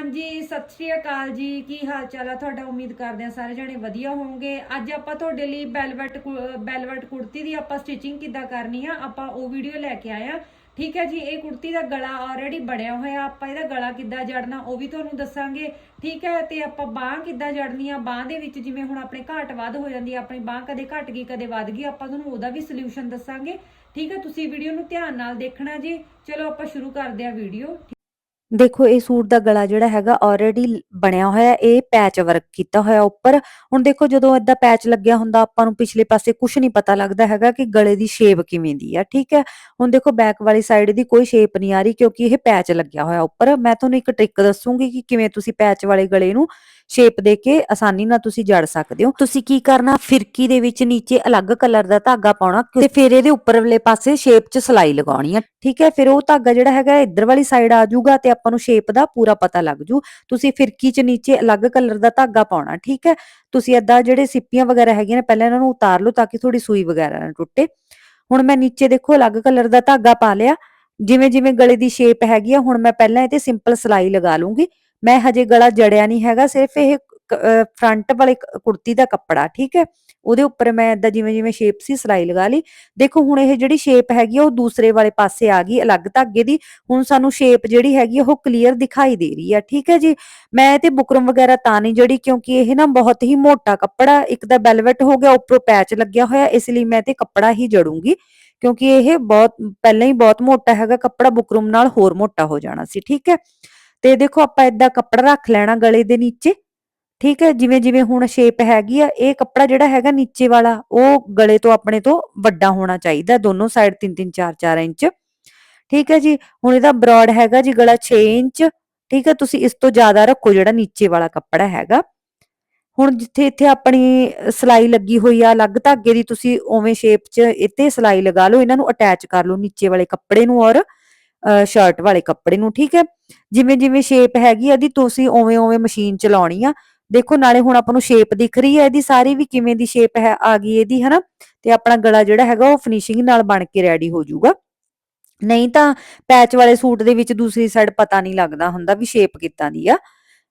ਹਾਂਜੀ, ਸਤਿ ਸ਼੍ਰੀ ਅਕਾਲ ਜੀ। ਕੀ ਹਾਲ ਚਾਲ ਆ ਤੁਹਾਡਾ? ਉਮੀਦ ਕਰਦੇ ਆ ਸਾਰੇ ਜਣੇ ਵਧੀਆ ਹੋਵੋਗੇ। ਅੱਜ ਆਪਾਂ ਤੁਹਾਡੇ ਲਈ ਬੈਲਵਟ ਬੈਲਵਟ ਕੁੜਤੀ ਦੀ ਆਪਾਂ ਸਟਿਚਿੰਗ ਕਿੱਦਾਂ ਕਰਨੀ ਆ, ਆਪਾਂ ਉਹ ਵੀਡੀਓ ਲੈ ਕੇ ਆਏ ਆ ਠੀਕ ਹੈ ਜੀ, ਇਹ ਕੁੜਤੀ ਦਾ ਗਲਾ ਆਲਰੇਡੀ ਬਣਿਆ ਹੋਇਆ, ਆਪਾਂ ਇਹਦਾ ਗਲਾ ਕਿੱਦਾਂ ਜੜਨਾ ਉਹ ਵੀ ਤੁਹਾਨੂੰ ਦੱਸਾਂਗੇ। ਠੀਕ ਹੈ, ਤੇ ਆਪਾਂ ਬਾਹ ਕਿੱਦਾਂ ਜੜਨੀ ਆ, ਬਾਹ ਦੇ ਵਿੱਚ ਜਿਵੇਂ ਹੁਣ ਆਪਣੇ ਘਾਟ ਵੱਧ ਹੋ ਜਾਂਦੀ ਆ, ਆਪਣੀ ਬਾਹ ਕਦੇ ਘਟ ਗਈ, ਕਦੇ ਵੱਧ ਗਈ, ਆਪਾਂ ਤੁਹਾਨੂੰ ਉਹਦਾ ਵੀ ਸੋਲੂਸ਼ਨ ਦੱਸਾਂਗੇ। ਠੀਕ ਹੈ, ਤੁਸੀਂ ਵੀਡੀਓ ਨੂੰ ਧਿਆਨ ਨਾਲ ਦੇਖਣਾ ਜੀ। ਚਲੋ ਆਪਾਂ ਸ਼ੁਰੂ ਕਰਦੇ ਆ ਵੀਡੀਓ ਦੇਖੋ, ਇਹ ਸੂਟ ਦਾ ਗਲਾ ਜਿਹੜਾ ਹੈਗਾ ਆਲਰੇਡੀ ਬਣਿਆ ਹੋਇਆ, ਇਹ ਪੈਚ ਵਰਕ ਕੀਤਾ ਹੋਇਆ ਉੱਪਰ। ਹੁਣ ਦੇਖੋ, ਜਦੋਂ ਏਦਾਂ ਪੈਚ ਲੱਗਿਆ ਹੁੰਦਾ, ਆਪਾਂ ਨੂੰ ਪਿਛਲੇ ਪਾਸੇ ਕੁਝ ਨਹੀਂ ਪਤਾ ਲੱਗਦਾ ਹੈਗਾ ਕਿ ਗਲੇ ਦੀ ਸ਼ੇਪ ਕਿਵੇਂ ਦੀ ਆ, ਠੀਕ ਹੈ? ਹੁਣ ਦੇਖੋ ਬੈਕ ਵਾਲੀ ਸਾਈਡ ਦੀ ਕੋਈ ਸ਼ੇਪ ਨਹੀਂ ਆ ਰਹੀ ਕਿਉਂਕਿ ਇਹ ਪੈਚ ਲੱਗਿਆ ਹੋਇਆ ਉੱਪਰ। ਮੈਂ ਤੁਹਾਨੂੰ ਇੱਕ ਟ੍ਰਿਕ ਦੱਸੂਗੀ ਕਿ ਕਿਵੇਂ ਤੁਸੀਂ ਪੈਚ ਵਾਲੇ ਗਲੇ ਨੂੰ ਸ਼ੇਪ ਦੇ ਕੇ ਆਸਾਨੀ ਨਾਲ ਤੁਸੀਂ ਜੜ ਸਕਦੇ ਹੋ। ਤੁਸੀਂ ਕੀ ਕਰਨਾ, ਫਿਰਕੀ ਦੇ ਵਿੱਚ ਨੀਚੇ ਅਲੱਗ ਕਲਰ ਦਾ ਧਾਗਾ ਪਾਉਣਾ ਤੇ ਫਿਰ ਇਹਦੇ ਉੱਪਰਲੇ ਪਾਸੇ ਸ਼ੇਪ 'ਚ ਸਲਾਈ ਲਗਾਉਣੀ ਆ। ਠੀਕ ਹੈ, ਫਿਰ ਉਹ ਧਾਗਾ ਜਿਹੜਾ ਹੈਗਾ ਇੱਧਰ ਵਾਲੀ ਸਾਈਡ ਆ ਜਾਊਗਾ ਤੇ ਆਪਾਂ ਨੂੰ ਸ਼ੇਪ ਦਾ ਪੂਰਾ ਪਤਾ ਲੱਗ ਜੂ ਤੁਸੀਂ ਫਿਰਕੀ 'ਚ ਨੀਚੇ ਅਲੱਗ ਕਲਰ ਦਾ ਧਾਗਾ ਪਾਉਣਾ, ਠੀਕ ਹੈ। ਤੁਸੀਂ ਏਦਾਂ ਜਿਹੜੇ ਸਿੱਪੀਆਂ ਵਗੈਰਾ ਹੈਗੀਆਂ ਨੇ, ਪਹਿਲਾਂ ਇਹਨਾਂ ਨੂੰ ਉਤਾਰ ਲਓ ਤਾਂ ਕਿ ਥੋੜੀ ਸੂਈ ਵਗੈਰਾ ਨਾ ਟੁੱਟੇ। ਹੁਣ ਮੈਂ ਨੀਚੇ ਦੇਖੋ ਅਲੱਗ ਕਲਰ ਦਾ ਧਾਗਾ ਪਾ ਲਿਆ। ਜਿਵੇਂ ਜਿਵੇਂ ਗਲੇ ਦੀ ਸ਼ੇਪ ਹੈਗੀ ਆ, ਹੁਣ ਮੈਂ ਪਹਿਲਾਂ ਇਹ ਤੇ ਸਿੰਪਲ ਸਲਾਈ ਲਗਾ ਲੂੰਗੀ ਮੈਂ ਹਜੇ ਗਲਾ ਜੜਿਆ ਨਹੀਂ ਹੈਗਾ, ਸਿਰਫ ਇਹ ਫਰੰਟ ਵਾਲੇ ਕੁੜਤੀ ਦਾ ਕੱਪੜਾ, ਠੀਕ ਹੈ? ਉਹਦੇ ਉੱਪਰ ਮੈਂ ਏਦਾਂ ਜਿਵੇਂ ਜਿਵੇਂ ਸ਼ੇਪ ਸੀ, ਸਲਾਈ ਲਗਾ ਲਈ। ਦੇਖੋ, ਹੁਣ ਇਹ ਜਿਹੜੀ ਸ਼ੇਪ ਹੈਗੀ ਉਹ ਦੂਸਰੇ ਵਾਲੇ ਪਾਸੇ ਆ ਗਈ, ਅਲੱਗ ਧਾਗੇ ਦੀ। ਹੁਣ ਸਾਨੂੰ ਸ਼ੇਪ ਜਿਹੜੀ ਹੈਗੀ ਉਹ ਕਲੀਅਰ ਦਿਖਾਈ ਦੇ ਰਹੀ ਆ, ਠੀਕ ਹੈ ਜੀ? ਮੈਂ ਤੇ ਬੁਕਰਮ ਵਗੈਰਾ ਤਾਂ ਨਹੀਂ ਜਿਹੜੀ ਕਿਉਂਕਿ ਇਹ ਨਾ ਬਹੁਤ ਹੀ ਮੋਟਾ ਕੱਪੜਾ, ਇੱਕ ਤਾਂ ਬੈਲਵਟ ਹੋ ਗਿਆ, ਉੱਪਰੋਂ ਪੈਚ ਲੱਗਿਆ ਹੋਇਆ, ਇਸ ਲਈ ਮੈਂ ਤੇ ਕੱਪੜਾ ਹੀ ਜੜੂੰਗੀ, ਕਿਉਂਕਿ ਇਹ ਬਹੁਤ, ਪਹਿਲਾਂ ਹੀ ਬਹੁਤ ਮੋਟਾ ਹੈਗਾ ਕੱਪੜਾ, ਬੁਕਰਮ ਨਾਲ ਹੋਰ ਮੋਟਾ ਹੋ ਜਾਣਾ ਸੀ, ਠੀਕ ਹੈ? ਤੇ ਦੇਖੋ ਆਪਾਂ ਏਦਾਂ ਕੱਪੜਾ ਰੱਖ ਲੈਣਾ ਗਲੇ ਦੇ ਨੀਚੇ। ਠੀਕ ਹੈ, ਜਿਵੇਂ ਜਿਵੇਂ ਹੁਣ ਸ਼ੇਪ ਹੈਗੀ ਆ, ਇਹ ਕੱਪੜਾ ਜਿਹੜਾ ਹੈਗਾ ਨੀਚੇ ਵਾਲਾ, ਉਹ ਗਲੇ ਤੋਂ ਆਪਣੇ ਤੋਂ ਵੱਡਾ ਹੋਣਾ ਚਾਹੀਦਾ, ਦੋਨੋਂ ਸਾਈਡ 3-3 4-4 ਇੰਚ। ਠੀਕ ਹੈ ਜੀ, ਹੁਣ ਇਹਦਾ ਬ੍ਰੌਡ ਹੈਗਾ ਜੀ ਗਲਾ 6 ਇੰਚ। ਠੀਕ ਹੈ, ਤੁਸੀਂ ਇਸ ਤੋਂ ਜ਼ਿਆਦਾ ਰੱਖੋ ਜਿਹੜਾ ਨੀਚੇ ਵਾਲਾ ਕੱਪੜਾ ਹੈਗਾ। ਹੁਣ ਜਿੱਥੇ ਇੱਥੇ ਆਪਣੀ ਸਲਾਈ ਲੱਗੀ ਹੋਈ ਆ, ਅਲੱਗ ਧਾਗੇ ਦੀ ਤੁਸੀਂ ਉਵੇਂ ਸ਼ੇਪ 'ਚ ਇੱਥੇ ਸਲਾਈ ਲਗਾ ਲਓ, ਇਹਨਾਂ ਨੂੰ ਅਟੈਚ ਕਰ ਲਓ ਨੀਚੇ ਵਾਲੇ ਕੱਪੜੇ ਨੂੰ ਔਰ ਸ਼ਰਟ ਵਾਲੇ ਕੱਪੜੇ ਨੂੰ, ਠੀਕ ਹੈ? ਜਿਵੇਂ ਜਿਵੇਂ ਸ਼ੇਪ ਹੈਗੀ ਆ ਇਹਦੀ, ਤੁਸੀਂ ਉਵੇਂ ਉਵੇਂ ਮਸ਼ੀਨ ਚਲਾਉਣੀ ਆ। ਦੇਖੋ, ਨਾਲੇ ਹੁਣ ਆਪਾਂ ਨੂੰ ਸ਼ੇਪ ਦਿਖ ਰਹੀ ਹੈ ਇਹਦੀ, ਸਾਰੀ ਵੀ ਕਿਵੇਂ ਦੀ ਸ਼ੇਪ ਹੈ, ਆ ਗਈ ਇਹਦੀ, ਹਨਾ? ਤੇ ਆਪਣਾ ਗਲਾ ਜਿਹੜਾ ਹੈਗਾ, ਉਹ ਫਿਨਿਸ਼ਿੰਗ ਨਾਲ ਬਣ ਕੇ ਰੈਡੀ ਹੋ ਜਾਊਗਾ। ਨਹੀਂ ਤਾਂ ਪੈਚ ਵਾਲੇ ਸੂਟ ਦੇ ਵਿੱਚ ਦੂਸਰੀ ਸਾਈਡ ਪਤਾ ਨਹੀਂ ਲੱਗਦਾ ਹੁੰਦਾ ਵੀ ਸ਼ੇਪ ਕਿੱਦਾਂ ਦੀ ਆ।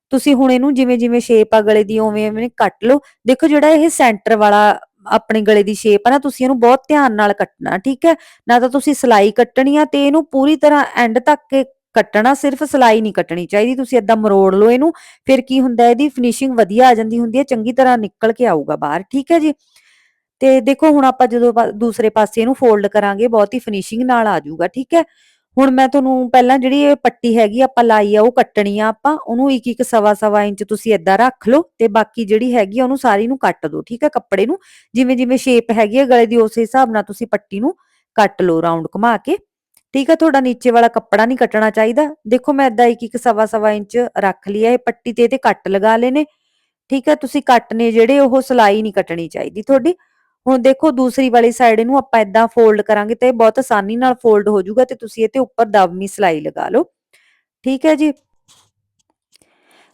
ਤੁਸੀਂ ਹੁਣ ਇਹਨੂੰ ਜਿਵੇਂ ਜਿਵੇਂ ਸ਼ੇਪ ਆ ਗਲੇ ਦੀ, ਉਵੇਂ ਉਵੇਂ ਕੱਟ ਲਓ। ਦੇਖੋ ਜਿਹੜਾ ਇਹ ਸੈਂਟਰ ਵਾਲਾ ਆਪਣੇ ਗਲੇ ਦੀ ਸ਼ੇਪ ਆ ਨਾ, ਤੁਸੀਂ ਇਹਨੂੰ ਬਹੁਤ ਧਿਆਨ ਨਾਲ ਕੱਟਣਾ, ਠੀਕ ਹੈ? ਨਾ ਤਾਂ ਤੁਸੀਂ ਸਲਾਈ ਕੱਟਣੀ ਆ ਤੇ ਇਹਨੂੰ ਪੂਰੀ ਤਰ੍ਹਾਂ ਐਂਡ ਤੱਕ ਕੱਟਣਾ, ਸਿਰਫ ਸਲਾਈ ਨਹੀਂ ਕੱਟਣੀ ਚਾਹੀਦੀ, ਤੁਸੀਂ ਏਦਾਂ ਮਰੋੜ ਲਓ ਇਹਨੂੰ, ਫਿਰ ਕੀ ਹੁੰਦਾ ਇਹਦੀ ਫਿਨਿਸ਼ਿੰਗ ਵਧੀਆ ਆ ਜਾਂਦੀ ਹੁੰਦੀ ਹੈ, ਚੰਗੀ ਤਰ੍ਹਾਂ ਨਿਕਲ ਕੇ ਆਊਗਾ ਬਾਹਰ, ਠੀਕ ਹੈ ਜੀ? ਤੇ ਦੇਖੋ ਹੁਣ ਆਪਾਂ ਜਦੋਂ ਦੂਸਰੇ ਪਾਸੇ ਇਹਨੂੰ ਫੋਲਡ ਕਰਾਂਗੇ, ਬਹੁਤ ਹੀ ਫਿਨਿਸ਼ਿੰਗ ਨਾਲ ਆ ਜਾਊਗਾ, ਠੀਕ ਹੈ? ਹੁਣ ਮੈਂ ਤੁਹਾਨੂੰ ਪਹਿਲਾਂ ਜਿਹੜੀ ਇਹ ਪੱਟੀ ਹੈਗੀ ਆਪਾਂ ਲਾਈ ਆ, ਉਹ ਕੱਟਣੀ ਆ ਆਪਾਂ, ਉਹਨੂੰ ਇੱਕ ਇੱਕ ਸਵਾ ਸਵਾ ਇੰਚ ਤੁਸੀਂ ਏਦਾਂ ਰੱਖ ਲਓ ਤੇ ਬਾਕੀ ਜਿਹੜੀ ਹੈਗੀ ਉਹਨੂੰ ਸਾਰੀ ਨੂੰ ਕੱਟ ਦਿਓ, ਠੀਕ ਹੈ ਕੱਪੜੇ ਨੂੰ ਜਿਵੇਂ ਜਿਵੇਂ ਸ਼ੇਪ ਹੈਗੀ ਹੈ ਗਲੇ ਦੀ, ਉਸੇ ਹਿਸਾਬ ਨਾਲ ਤੁਸੀਂ ਪੱਟੀ ਨੂੰ ਕੱਟ ਲਓ ਰਾਉਂਡ ਘੁਮਾ ਕੇ, ਠੀਕ ਹੈ ਤੁਹਾਡਾ ਨੀਚੇ ਵਾਲਾ ਕੱਪੜਾ ਨਹੀਂ ਕੱਟਣਾ ਚਾਹੀਦਾ, ਦੇਖੋ ਮੈਂ ਏਦਾਂ ਇੱਕ ਇੱਕ ਸਵਾ ਸਵਾ ਇੰਚ ਰੱਖ ਲਿਆ ਇਹ ਪੱਟੀ ਤੇ, ਇਹਦੇ ਕੱਟ ਲਗਾ ਲਏ ਠੀਕ ਹੈ ਤੁਸੀਂ ਕੱਟ ਨੇ ਜਿਹੜੇ, ਉਹ ਸਲਾਈ ਨਹੀਂ ਕੱਟਣੀ ਚਾਹੀਦੀ ਤੁਹਾਡੀ ਹੁਣ ਦੇਖੋ ਦੂਸਰੀ ਵਾਲੀ ਸਾਈਡ ਇਹਨੂੰ ਆਪਾਂ ਏਦਾਂ ਫੋਲਡ ਕਰਾਂਗੇ ਤੇ ਬਹੁਤ ਆਸਾਨੀ ਨਾਲ ਫੋਲਡ ਹੋ ਜਾਊਗਾ ਤੇ ਤੁਸੀਂ ਇਹ ਤੇ ਉੱਪਰ ਦਬਮੀ ਸਲਾਈ ਲਗਾ ਲਓ। ਠੀਕ ਹੈ ਜੀ?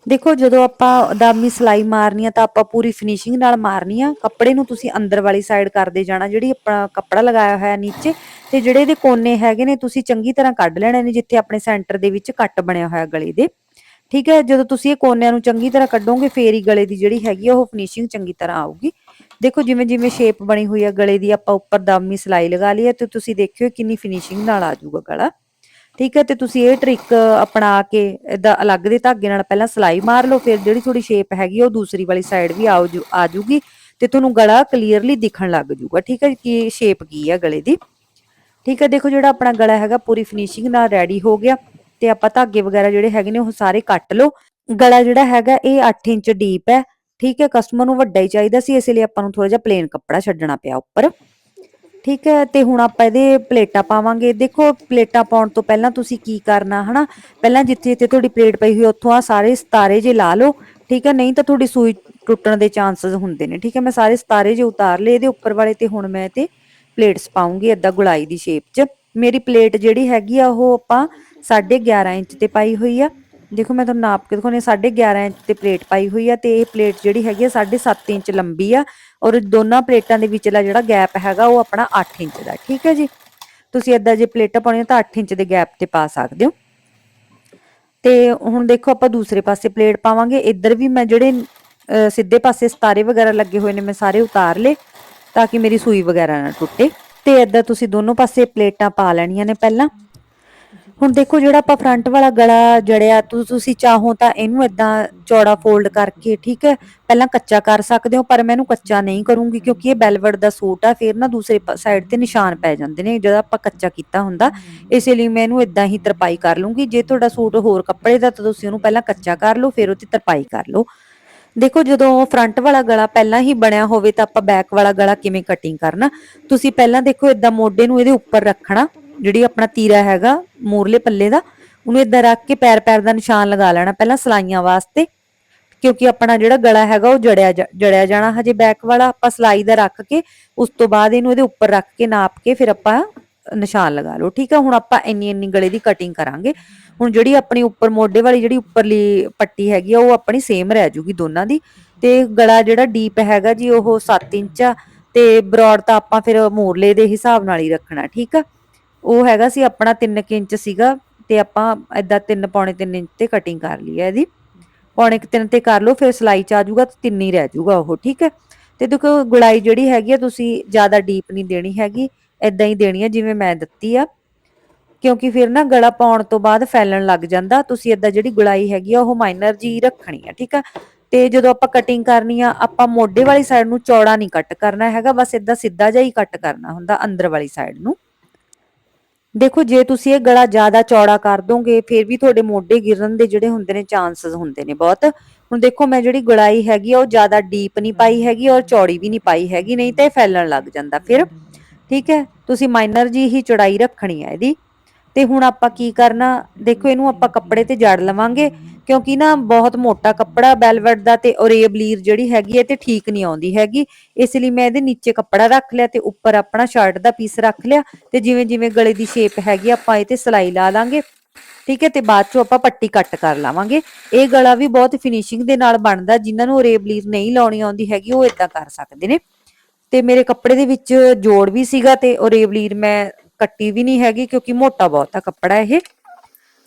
ਦੇਖੋ ਜਦੋਂ ਆਪਾਂ ਦਾਮੀ ਸਲਾਈ ਮਾਰਨੀ ਆ ਤਾਂ ਆਪਾਂ ਪੂਰੀ ਫਿਨਿਸ਼ਿੰਗ ਨਾਲ ਮਾਰਨੀ ਆ। ਕੱਪੜੇ ਨੂੰ ਤੁਸੀਂ ਅੰਦਰ ਵਾਲੀ ਸਾਈਡ ਕਰਦੇ ਜਾਣਾ, ਜਿਹੜੀ ਆਪਣਾ ਕੱਪੜਾ ਲਗਾਇਆ ਹੋਇਆ ਨੀਚੇ ਤੇ ਜਿਹੜੇ ਇਹਦੇ ਕੋਨੇ ਹੈਗੇ ਨੇ ਤੁਸੀਂ ਚੰਗੀ ਤਰ੍ਹਾਂ ਕੱਢ ਲੈਣੇ ਨੇ ਜਿੱਥੇ ਆਪਣੇ ਸੈਂਟਰ ਦੇ ਵਿੱਚ ਕੱਟ ਬਣਿਆ ਹੋਇਆ ਗਲੇ ਦੇ। ਠੀਕ ਹੈ? ਜਦੋਂ ਤੁਸੀਂ ਇਹ ਕੋਨਿਆਂ ਨੂੰ ਚੰਗੀ ਤਰ੍ਹਾਂ ਕੱਢੋਗੇ ਫੇਰ ਹੀ ਗਲੇ ਦੀ ਜਿਹੜੀ ਹੈਗੀ ਆ ਉਹ ਫਿਨਿਸ਼ਿੰਗ ਚੰਗੀ ਤਰ੍ਹਾਂ ਆਊਗੀ। ਦੇਖੋ ਜਿਵੇਂ ਜਿਵੇਂ ਸ਼ੇਪ ਬਣੀ ਹੋਈ ਆ ਗਲੇ ਦੀ ਆਪਾਂ ਉੱਪਰ ਦਾਮੀ ਸਲਾਈ ਲਗਾ ਲਈ ਹੈ ਤੇ ਤੁਸੀਂ ਦੇਖਿਓ ਕਿੰਨੀ ਫਿਨਿਸ਼ਿੰਗ ਨਾਲ ਆ ਜਾਊਗਾ ਗਲਾ। ਠੀਕ ਹੈ ਤੇ ਤੁਸੀਂ ਇਹ ਟ੍ਰਿਕ ਅਪਣਾ ਕੇ ਇਦਾਂ ਅਲੱਗ ਦੇ ਧਾਗੇ ਨਾਲ ਪਹਿਲਾਂ ਸਲਾਈ ਮਾਰ ਲਓ, ਫਿਰ ਜਿਹੜੀ ਥੋੜੀ ਸ਼ੇਪ ਹੈਗੀ ਉਹ ਦੂਸਰੀ ਵਾਲੀ ਸਾਈਡ ਵੀ ਆਉ ਆ ਜੂਗੀ ਤੇ ਤੁਹਾਨੂੰ ਗਲਾ ਕਲੀਅਰਲੀ ਦਿਖਣ ਲੱਗ ਜੂਗਾ। ਠੀਕ ਹੈ ਕਿ ਸ਼ੇਪ ਕੀ ਆ ਗਲੇ ਦੀ। ਠੀਕ ਹੈ ਦੇਖੋ ਜਿਹੜਾ ਆਪਣਾ ਗਲਾ ਹੈਗਾ ਪੂਰੀ ਫਿਨਿਸ਼ਿੰਗ ਨਾਲ ਰੈਡੀ ਹੋ ਗਿਆ ਤੇ ਆਪਾਂ ਧਾਗੇ ਵਗੈਰਾ ਜਿਹੜੇ ਹੈਗੇ ਨੇ ਉਹ ਸਾਰੇ ਕੱਟ ਲਓ। ਗਲਾ ਜਿਹੜਾ ਹੈਗਾ ਇਹ 8 ਇੰਚ ਡੀਪ ਹੈ ਠੀਕ ਹੈ ਕਸਟਮਰ ਨੂੰ ਵੱਡਾ ਹੀ ਚਾਹੀਦਾ ਸੀ, ਇਸ ਲਈ ਆਪਾਂ ਨੂੰ ਥੋੜਾ ਜਿਹਾ ਪਲੇਨ ਕੱਪੜਾ ਛੱਡਣਾ ਪਿਆ ਉੱਪਰ। ਠੀਕ ਹੈ, ਤੇ ਹੁਣ ਆਪਾਂ ਇਹਦੇ ਪਲੇਟਾਂ ਪਾਵਾਂਗੇ। ਦੇਖੋ, ਪਲੇਟਾਂ ਪਾਉਣ ਤੋਂ ਪਹਿਲਾਂ ਤੁਸੀਂ ਕੀ ਕਰਨਾ, ਹਨਾ? ਪਹਿਲਾਂ ਜਿੱਥੇ ਜਿੱਥੇ ਤੁਹਾਡੀ ਪਲੇਟ ਪਈ ਹੋਈ, ਉੱਥੋਂ ਆ ਸਾਰੇ ਸਤਾਰੇ ਜੇ ਲਾ ਲਓ, ਠੀਕ ਹੈ? ਨਹੀਂ ਤਾਂ ਤੁਹਾਡੀ ਸੂਈ ਟੁੱਟਣ ਦੇ ਚਾਂਸਸ ਹੁੰਦੇ ਨੇ, ਠੀਕ ਹੈ? ਮੈਂ ਸਾਰੇ ਸਤਾਰੇ ਜੇ ਉਤਾਰ ਲਏ ਇਹਦੇ ਉੱਪਰ ਵਾਲੇ ਤੇ ਹੁਣ ਮੈਂ ਤੇ ਪਲੇਟਸ ਪਾਉਂਗੀ, ਏਦਾਂ ਗੁਲਾਈ ਦੀ ਸ਼ੇਪ 'ਚ। ਮੇਰੀ ਪਲੇਟ ਜਿਹੜੀ ਹੈਗੀ ਆ, ਉਹ ਆਪਾਂ 11.5 ਇੰਚ ਤੇ ਪਾਈ ਹੋਈ ਆ। ਦੇਖੋ, ਮੈਂ ਤੁਹਾਨੂੰ ਨਾਪ ਕੇ ਦਿਖਾਉਣੀ 11.5 ਇੰਚ ਤੇ ਪਲੇਟ ਪਾਈ ਹੋਈ ਆ ਤੇ ਇਹ ਪਲੇਟ ਜਿਹੜੀ ਹੈਗੀ ਆ 7.5 ਇੰਚ ਲੰਬੀ ਆ ਔਰ ਦੋਨਾਂ ਪਲੇਟਾਂ ਦੇ ਵਿਚਲਾ ਜਿਹੜਾ ਗੈਪ ਹੈਗਾ ਉਹ ਆਪਣਾ 8 ਇੰਚ ਦਾ, ਠੀਕ ਹੈ ਜੀ? ਤੁਸੀਂ ਏਦਾਂ ਜੇ ਪਲੇਟਾਂ ਪਾਉਣੀਆਂ ਤਾਂ 8 ਇੰਚ ਦੇ ਗੈਪ ਤੇ ਪਾ ਸਕਦੇ ਹੋ। ਤੇ ਹੁਣ ਦੇਖੋ, ਆਪਾਂ ਦੂਸਰੇ ਪਾਸੇ ਪਲੇਟ ਪਾਵਾਂਗੇ। ਇੱਧਰ ਵੀ ਮੈਂ ਜਿਹੜੇ ਸਿੱਧੇ ਪਾਸੇ ਸਤਾਰੇ ਵਗੈਰਾ ਲੱਗੇ ਹੋਏ ਨੇ, ਮੈਂ ਸਾਰੇ ਉਤਾਰ ਲਏ ਤਾਂ ਕਿ ਮੇਰੀ ਸੂਈ ਵਗੈਰਾ ਨਾ ਟੁੱਟੇ। ਤੇ ਏਦਾਂ ਤੁਸੀਂ ਦੋਨੋਂ ਪਾਸੇ ਪਲੇਟਾਂ ਪਾ ਲੈਣੀਆਂ ਨੇ ਪਹਿਲਾਂ। ਹੁਣ ਦੇਖੋ ਜਿਹੜਾ ਆਪਾਂ ਫਰੰਟ ਵਾਲਾ ਗਲਾ ਜੜਿਆ ਤੁਸੀਂ ਚਾਹੋ ਤਾਂ ਇਹਨੂੰ ਇਦਾਂ ਚੌੜਾ ਫੋਲਡ ਕਰਕੇ ਠੀਕ ਹੈ? ਪਹਿਲਾਂ ਕੱਚਾ ਕਰ ਸਕਦੇ ਹੋ ਪਰ ਮੈਂ ਇਹਨੂੰ ਕੱਚਾ ਨਹੀਂ ਕਰੂੰਗੀ ਕਿਉਂਕਿ ਇਹ ਬੈਲਵਟ ਦਾ ਸੂਟ ਆ ਫਿਰ ਨਾ ਦੂਸਰੇ ਸਾਈਡ ਤੇ ਨਿਸ਼ਾਨ ਪੈ ਜਾਂਦੇ ਨੇ ਜਦੋਂ ਆਪਾਂ ਕੱਚਾ ਕੀਤਾ ਹੁੰਦਾ। ਇਸੇ ਲਈ ਮੈਂ ਇਹਨੂੰ ਇਦਾਂ ਹੀ ਤਰਪਾਈ ਕਰ ਲੂੰਗੀ। ਜੇ ਤੁਹਾਡਾ ਸੂਟ ਹੋਰ ਕੱਪੜੇ ਦਾ ਤਾਂ ਤੁਸੀਂ ਉਹਨੂੰ ਪਹਿਲਾਂ ਕੱਚਾ ਕਰ ਲਓ ਫਿਰ ਉਹ ਤੇ ਤਰਪਾਈ ਕਰ ਲਓ। ਦੇਖੋ ਜਦੋਂ ਫਰੰਟ ਵਾਲਾ ਗਲਾ ਪਹਿਲਾਂ ਹੀ ਬਣਿਆ ਹੋਵੇ ਤਾਂ ਆਪਾਂ ਬੈਕ ਵਾਲਾ ਗਲਾ ਕਿਵੇਂ ਕਟਿੰਗ ਕਰਨਾ? ਤੁਸੀਂ ਪਹਿਲਾਂ ਦੇਖੋ ਇਦਾਂ ਮੋਢੇ ਨੂੰ ਇਹਦੇ ਉੱਪਰ ਰੱਖਣਾ। ਜਿਹੜੀ ਆਪਣਾ ਤੀਰਾ ਹੈਗਾ, ਮੂਰਲੇ ਪੱਲੇ ਦਾ, ਉਹਨੂੰ ਇਦਾਂ ਰੱਖ ਕੇ ਪੈਰ ਪੈਰ ਦਾ ਨਿਸ਼ਾਨ ਲਗਾ ਲੈਣਾ ਪਹਿਲਾਂ ਸਲਾਈਆਂ ਵਾਸਤੇ, ਕਿਉਂਕਿ ਆਪਣਾ ਜਿਹੜਾ ਗਲਾ ਹੈਗਾ ਉਹ ਜੜਿਆ ਜੜਿਆ ਜਾਣਾ, ਹਜੇ ਬੈਕ ਵਾਲਾ ਆਪਾਂ ਸਲਾਈ ਦਾ ਰੱਖ ਕੇ, ਉਸ ਤੋਂ ਬਾਅਦ ਇਹਨੂੰ ਇਹਦੇ ਉੱਪਰ ਰੱਖ ਕੇ ਨਾਪ ਕੇ ਫਿਰ ਆਪਾਂ ਨਿਸ਼ਾਨ ਲਗਾ ਲਓ। ਠੀਕ ਹੈ ਹੁਣ ਆਪਾਂ ਇੰਨੀ ਇੰਨੀ ਗਲੇ ਦੀ ਕਟਿੰਗ ਕਰਾਂਗੇ। ਹੁਣ ਜਿਹੜੀ ਆਪਣੀ ਉੱਪਰ ਮੋਢੇ ਵਾਲੀ ਜਿਹੜੀ ਉੱਪਰਲੀ ਪੱਟੀ ਹੈਗੀ ਆ, ਉਹ ਆਪਣੀ ਸੇਮ ਰਹਿ ਜੂਗੀ ਦੋਨਾਂ ਦੀ। ਤੇ ਗਲਾ ਜਿਹੜਾ ਡੀਪ ਹੈਗਾ ਜੀ, ਉਹ 7 ਇੰਚ ਆ, ਤੇ ਬਰੋਡ ਤਾਂ ਆਪਾਂ ਫਿਰ ਮੋਰਲੇ ਦੇ ਹਿਸਾਬ ਨਾਲ ਹੀ ਰੱਖਣਾ, ਠੀਕ ਆ? ਉਹ ਹੈਗਾ ਸੀ ਆਪਣਾ 3 ਇੰਚ ਸੀਗਾ ਤੇ ਆਪਾਂ ਏਦਾਂ 3 ਪੌਣੇ 3 ਇੰਚ ਤੇ ਕਟਿੰਗ ਕਰ ਲਈ ਹੈ ਇਹਦੀ। ਪੌਣੇ 3 ਤੇ ਕਰ ਲਓ, ਫਿਰ ਸਲਾਈ ਚ ਆ ਜਾਊਗਾ ਤੇ ਤਿੰਨ ਹੀ ਰਹਿ ਜਾਊਗਾ ਉਹ, ਠੀਕ ਹੈ? ਤੇ ਦੇਖੋ ਗੁਲਾਈ ਜਿਹੜੀ ਹੈਗੀ ਆ, ਤੁਸੀਂ ਜ਼ਿਆਦਾ ਡੀਪ ਨਹੀਂ ਦੇਣੀ ਹੈਗੀ, ਏਦਾਂ ਹੀ ਦੇਣੀ ਹੈ ਜਿਵੇਂ ਮੈਂ ਦਿੱਤੀ ਆ। ਕਿਉਂਕਿ ਫਿਰ ਨਾ ਗਲਾ ਪਾਉਣ ਤੋਂ ਬਾਅਦ ਫੈਲਣ ਲੱਗ ਜਾਂਦਾ, ਤੁਸੀਂ ਏਦਾਂ ਜਿਹੜੀ ਗੁਲਾਈ ਹੈਗੀ ਆ, ਉਹ ਮਾਈਨਰ ਜੀ ਰੱਖਣੀ ਆ, ਠੀਕ ਆ? ਤੇ ਜਦੋਂ ਆਪਾਂ ਕਟਿੰਗ ਕਰਨੀ ਆ, ਆਪਾਂ ਮੋਢੇ ਵਾਲੀ ਸਾਈਡ ਨੂੰ ਚੌੜਾ ਨਹੀਂ ਕੱਟ ਕਰਨਾ ਹੈਗਾ, ਬਸ ਏਦਾਂ ਸਿੱਧਾ ਜਿਹਾ ਹੀ ਕੱਟ ਕਰਨਾ ਹੁੰਦਾ, ਅੰਦਰ ਵਾਲੀ ਸਾਈਡ ਨੂੰ। ਦੇਖੋ, ਜੇ ਤੁਸੀਂ ਇਹ ਗਲਾ ਜ਼ਿਆਦਾ ਚੌੜਾ ਕਰ ਦੋਗੇ, ਫਿਰ ਵੀ ਤੁਹਾਡੇ ਮੋਢੇ ਗਿਰਨ ਦੇ ਜਿਹੜੇ ਹੁੰਦੇ ਨੇ ਚਾਂਸਸ ਹੁੰਦੇ ਨੇ ਬਹੁਤ। ਹੁਣ ਦੇਖੋ, ਮੈਂ ਜਿਹੜੀ ਗਲਾਈ ਹੈਗੀ ਆ, ਉਹ ਜ਼ਿਆਦਾ ਡੀਪ ਨਹੀਂ ਪਾਈ ਹੈਗੀ ਔਰ ਚੌੜੀ ਵੀ ਨਹੀਂ ਪਾਈ ਹੈਗੀ, ਨਹੀਂ ਤਾਂ ਇਹ ਫੈਲਣ ਲੱਗ ਜਾਂਦਾ ਫਿਰ। ਠੀਕ ਹੈ? ਤੁਸੀਂ ਮਾਈਨਰ ਜੀ ਹੀ ਚੌੜਾਈ ਰੱਖਣੀ ਹੈ ਇਹਦੀ। ਤੇ ਹੁਣ ਆਪਾਂ ਕੀ ਕਰਨਾ? ਦੇਖੋ, ਇਹਨੂੰ ਆਪਾਂ ਕੱਪੜੇ ਤੇ ਜੜ ਲਵਾਂਗੇ। ਕਿਉਂਕਿ ਨਾ ਬਹੁਤ ਮੋਟਾ ਕੱਪੜਾ ਵੈਲਵਟ ਦਾ ਤੇ ਔਰੇਬ ਲੀਰ ਜਿਹੜੀ ਹੈਗੀ ਹੈ ਤੇ ਠੀਕ ਨਹੀਂ ਆਉਂਦੀ ਹੈਗੀ। ਇਸ ਲਈ ਮੈਂ ਇਹਦੇ ਨੀਚੇ ਕੱਪੜਾ ਰੱਖ ਲਿਆ ਤੇ ਉੱਪਰ ਆਪਣਾ ਸ਼ਰਟ ਦਾ ਪੀਸ ਰੱਖ ਲਿਆ ਤੇ ਜਿਵੇਂ ਜਿਵੇਂ ਗਲੇ ਦੀ ਸ਼ੇਪ ਹੈਗੀ ਆਪਾਂ ਇਹ ਤੇ ਸਲਾਈ ਲਾ ਲਾਂਗੇ। ਠੀਕ ਹੈ, ਤੇ ਬਾਅਦ ਚੋਂ ਆਪਾਂ ਪੱਟੀ ਕੱਟ ਕਰ ਲਾਵਾਂਗੇ। ਇਹ ਗਲਾ ਵੀ ਬਹੁਤ ਫਿਨਿਸ਼ਿੰਗ ਦੇ ਨਾਲ ਬਣਦਾ, ਜਿਨ੍ਹਾਂ ਨੂੰ ਔਰੇਬ ਲੀਰ ਨਹੀਂ ਲਾਉਣੀ ਆਉਂਦੀ ਹੈਗੀ, ਉਹ ਇਦਾਂ ਕਰ ਸਕਦੇ ਨੇ। ਤੇ ਮੇਰੇ ਕੱਪੜੇ ਦੇ ਵਿੱਚ ਜੋੜ ਵੀ ਸੀਗਾ ਤੇ ਔਰੇਬ ਲੀਰ ਮੈਂ ਕੱਟੀ ਵੀ ਨਹੀਂ ਹੈਗੀ ਕਿਉਂਕਿ ਮੋਟਾ ਬਹੁਤ ਆ ਕੱਪੜਾ ਇਹ।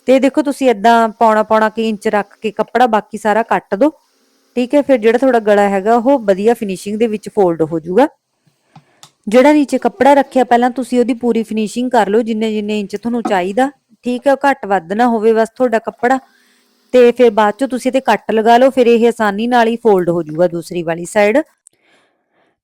ਤੇ ਦੇਖੋ ਤੁਸੀਂ ਇਦਾਂ ਪੌਣਾ ਪੌਣਾ ਕਿ ਇੰਚ ਰੱਖ ਕੇ ਕੱਪੜਾ ਬਾਕੀ ਸਾਰਾ ਕੱਟ ਦੋ, ਠੀਕ ਹੈ, ਫਿਰ ਜਿਹੜਾ ਤੁਹਾਡਾ ਗਲਾ ਹੈਗਾ ਉਹ ਵਧੀਆ ਫਿਨਿਸ਼ਿੰਗ ਦੇ ਵਿੱਚ ਫੋਲਡ ਹੋ ਜਾਊਗਾ। ਜਿਹੜਾ ਨੀਚੇ ਕੱਪੜਾ ਰੱਖਿਆ ਪਹਿਲਾਂ ਤੁਸੀਂ ਉਹਦੀ ਪੂਰੀ ਫਿਨਿਸ਼ਿੰਗ ਕਰ ਲਓ, ਜਿੰਨੇ ਜਿੰਨੇ ਇੰਚ ਤੁਹਾਨੂੰ ਚਾਹੀਦਾ, ਠੀਕ ਹੈ ਘੱਟ ਵੱਧ ਨਾ ਹੋਵੇ ਬਸ ਤੁਹਾਡਾ ਕੱਪੜਾ। ਤੇ ਫਿਰ ਬਾਅਦ ਚੋਂ ਤੁਸੀਂ ਤੇ ਕੱਟ ਲਗਾ ਲਓ, ਫਿਰ ਇਹ ਆਸਾਨੀ ਨਾਲ ਹੀ ਫੋਲਡ ਹੋ ਜਾਊਗਾ ਦੂਸਰੀ ਵਾਲੀ ਸਾਈਡ